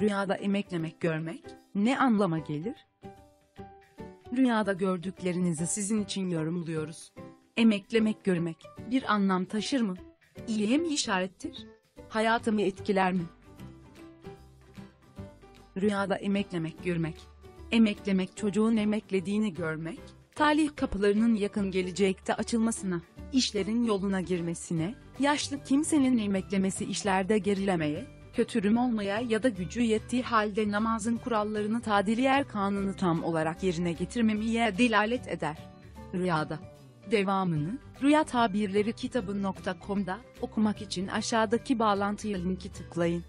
Rüyada emeklemek görmek ne anlama gelir? Rüyada gördüklerinizi sizin için yorumluyoruz. Emeklemek görmek bir anlam taşır mı? İyiye mi işarettir? Hayatımı etkiler mi? Rüyada emeklemek görmek. Emeklemek çocuğun emeklediğini görmek, talih kapılarının yakın gelecekte açılmasına, işlerin yoluna girmesine, yaşlı kimsenin emeklemesi işlerde gerilemeye, kötürüm olmaya ya da gücü yettiği halde namazın kurallarını tadili erkanını tam olarak yerine getirmemeye delalet eder. Rüyada. Devamını, Rüya Tabirleri kitabı.com'da okumak için aşağıdaki bağlantıya linki tıklayın.